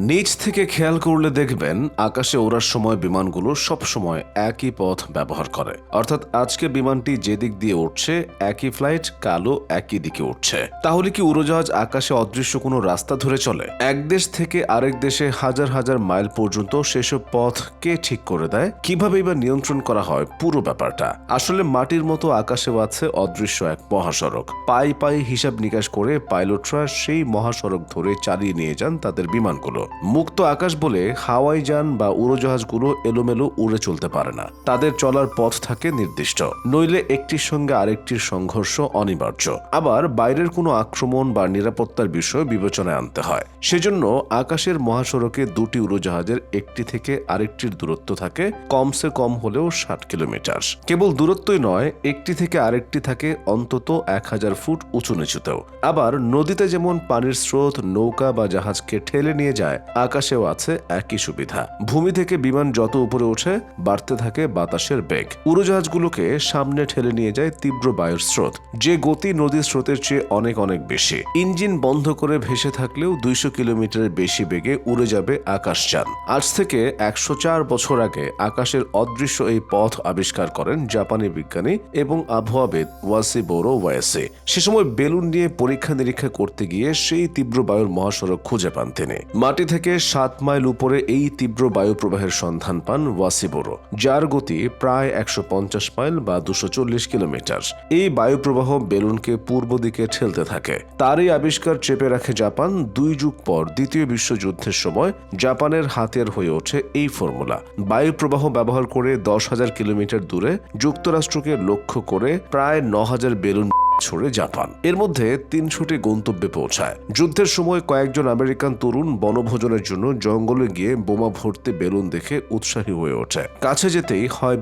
নিচ থেকে খেয়াল করলে দেখবেন আকাশে ওড়ার সময় বিমানগুলো সব সময় একই পথ ব্যবহার করে। অর্থাৎ আজকে বিমানটি যেদিক দিয়ে উঠছে, একই ফ্লাইট কালো একই দিকে উঠছে। তাহলে কি উড়োজাহাজ আকাশে অদৃশ্য কোনো রাস্তা ধরে চলে? এক দেশ থেকে আরেক দেশে হাজার হাজার মাইল পর্যন্ত সেসব পথ কে ঠিক করে দেয়? কীভাবে বা নিয়ন্ত্রণ করা হয়? পুরো ব্যাপারটা। আসলে মাটির মতো আকাশে আছে অদৃশ্য এক মহাসড়ক। পাই পাই হিসাব নিকাশ করে পাইলটরা সেই মহাসড়ক ধরে চালিয়ে নিয়ে যান তাদের বিমানগুলো। মুক্ত আকাশ বলে হাওয়াই যান বা উড়োজাহাজগুলো এলোমেলো উড়ে চলতে পারে না। তাদের চলার পথ থাকে নির্দিষ্ট। নইলে একটির সঙ্গে আরেকটির সংঘর্ষ অনিবার্য। আবার বাইরের কোনো আক্রমণ বা নিরাপত্তার বিষয় বিবেচনায় আনতে হয়। সেজন্য আকাশের মহাসড়কে দুটি উড়োজাহাজের একটি থেকে আরেকটির দূরত্ব থাকে, কমসে কম হলেও ষাট কিলোমিটার। কেবল দূরত্বই নয়, একটি থেকে আরেকটি থাকে অন্তত এক হাজার ফুট উঁচু নিচুতেও আবার নদীতে যেমন পানির স্রোত নৌকা বা জাহাজকে ঠেলে নিয়ে যায় আকাশেও আছে একই সুবিধা। ভূমি থেকে বিমান যত উপরে ওঠে, বাড়তে থাকে বাতাসের বেগ। উড়োজাহাজগুলোকে সামনে ঠেলে নিয়ে যায় তীব্র বায়ুর স্রোত। যে গতি নদীর স্রোতের চেয়ে অনেক অনেক বেশি। ইঞ্জিন বন্ধ করে ভেসে থাকলেও দুইশো কিলোমিটারের বেশি বেগে উড়ে যাবে আকাশযান। আজ থেকে একশো চার বছর আগে আকাশের অদৃশ্য এই পথ আবিষ্কার করেন জাপানি বিজ্ঞানী এবং আবহাওয়াবিদ ওয়াসি বোরো ওয়াসে সে সময় বেলুন নিয়ে পরীক্ষা নিরীক্ষা করতে গিয়ে সেই তীব্র বায়ুর মহাসড়ক খুঁজে পান তিনি। মাটি থেকে সাত মাইল উপরে এই তীব্র বায়ু প্রবাহের সন্ধান পান ওয়াসিবোরো, যার গতি প্রায় একশো পঞ্চাশ মাইল বা দুশো চল্লিশ কিলোমিটার। এই বায়ু প্রবাহ বেলুনকে পূর্ব দিকে ঠেলতে থাকে। তারই আবিষ্কার চেপে রাখে জাপান দুই যুগ পর দ্বিতীয় বিশ্বযুদ্ধের সময় জাপানের হাতিয়ার হয়ে ওঠে এই ফর্মুলা। বায়ু প্রবাহ ব্যবহার করে দশ হাজার কিলোমিটার দূরে যুক্তরাষ্ট্রকে লক্ষ্য করে প্রায় ন হাজার বেলুন ছড়ে জাপান। এর মধ্যে তিনশোটি গন্তব্যে পৌঁছায়। যুদ্ধের সময় কয়েকজন আমেরিকান তরুণ বনভোজনের জন্য জঙ্গলে গিয়ে বোমা ভর্তি বেলুন দেখে উৎসাহী হয়ে ওঠে। কাছে যেতেই হয়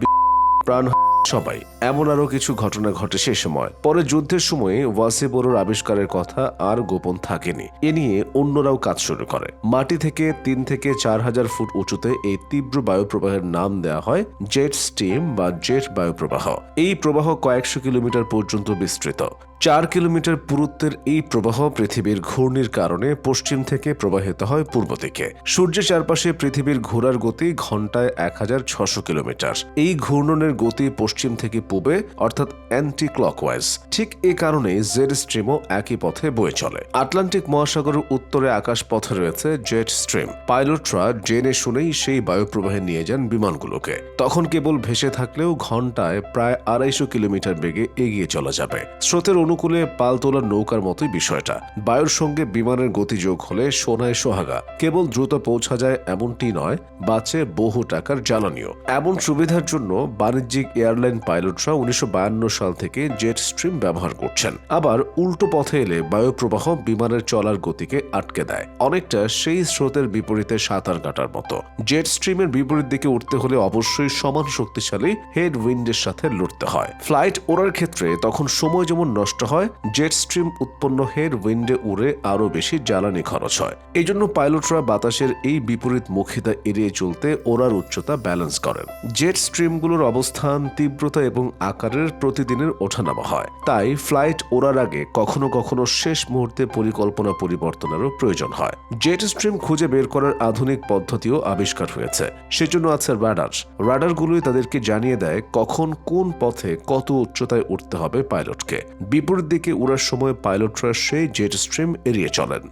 প্রাণ সবাই, এমন আরও কিছু ঘটনা ঘটে সে সময়। পরে যুদ্ধের সময়ে ওয়াসিবোরোর আবিষ্কারের কথা আর গোপন থাকেনি। এ নিয়ে অন্যরাও কাজ শুরু করে। মাটি থেকে তিন থেকে চার হাজার ফুট উঁচুতে এই তীব্র বায়ুপ্রবাহের নাম দেয়া হয় জেট স্টিম বা জেট বায়ুপ্রবাহ। এই প্রবাহ কয়েকশো কিলোমিটার পর্যন্ত বিস্তৃত। চার কিলোমিটার পুরুত্বের এই প্রবাহ পৃথিবীর ঘূর্ণির কারণে পশ্চিম থেকে প্রবাহিত হয় পূর্ব দিকে। সূর্যের চারপাশে পৃথিবীর ঘোরার গতি ঘন্টায় এক হাজার ছশো কিলোমিটার। এই ঘূর্ণনের গতি পশ্চিম থেকে পূবে, অর্থাৎ অ্যান্টি ক্লকওয়াইজ ঠিক এই কারণে জেড স্ট্রিমও একই পথে বয়ে চলে। আটলান্টিক মহাসাগরের উত্তরে আকাশ পথে রয়েছে জেট স্ট্রিম। পাইলটরা জেনে শুনেই সেই বায়ুপ্রবাহে নিয়ে যান বিমানগুলোকে। তখন কেবল ভেসে থাকলেও ঘন্টায় প্রায় আড়াইশো কিলোমিটার বেগে এগিয়ে চলা যাবে। স্রোতের অনুকূলে পাল তোলার নৌকার মতোই বিষয়টা। বায়ুর সঙ্গে বিমানের গতিযোগ হলে সোনায় সোহাগা। কেবল দ্রুত পৌঁছা যায় এমনটি নয়, বাঁচে বহু টাকার জ্বালানিও। এমন সুবিধার জন্য বাণিজ্যিক এয়ারলাইন পাইলটরা উনিশশো সাল থেকে জেট স্ট্রিম ব্যবহার করছেন। আবার উল্টো পথে এলে বায়ুপ্রবাহ বিমানের চলার গতিকে আটকে দেয়। অনেকটা সেই স্রোতের বিপরীতে সাঁতার কাটার মতো। জেট স্ট্রিমের বিপরীত দিকে উঠতে হলে অবশ্যই সমান শক্তিশালী হেড উইন্ডের সাথে লড়তে হয়। ফ্লাইট ওড়ার ক্ষেত্রে তখন সময় যেমন নষ্ট হয় জেট স্ট্রিম উৎপন্ন হেড উইন্ডে উড়ে আরও বেশি জ্বালানি খরচ হয়। এই জন্য পাইলটরা বাতাসের এই বিপরীত মুখিতা এড়িয়ে চলতে ওড়ার উচ্চতা ব্যালেন্স করেন। জেট স্ট্রিমগুলোর অবস্থান, তীব্রতা এবং আকারের প্রতিদিনের ওঠানামা হয়। তাই ফ্লাইট ওড়ার আগে কখনো কখনো শেষ মুহূর্তে পরিকল্পনা পরিবর্তনেরও প্রয়োজন হয়। জেট স্ট্রিম খুঁজে বের করার আধুনিক পদ্ধতিও আবিষ্কার হয়েছে। সেজন্য আছে রাডার রাডারগুলোই তাদেরকে জানিয়ে দেয় কখন কোন পথে কত উচ্চতায় উঠতে হবে পাইলটকে বিপরীত দিকে উড়ার সময় পাইলটরা সেই জেট স্ট্রিম এড়িয়ে চলেন।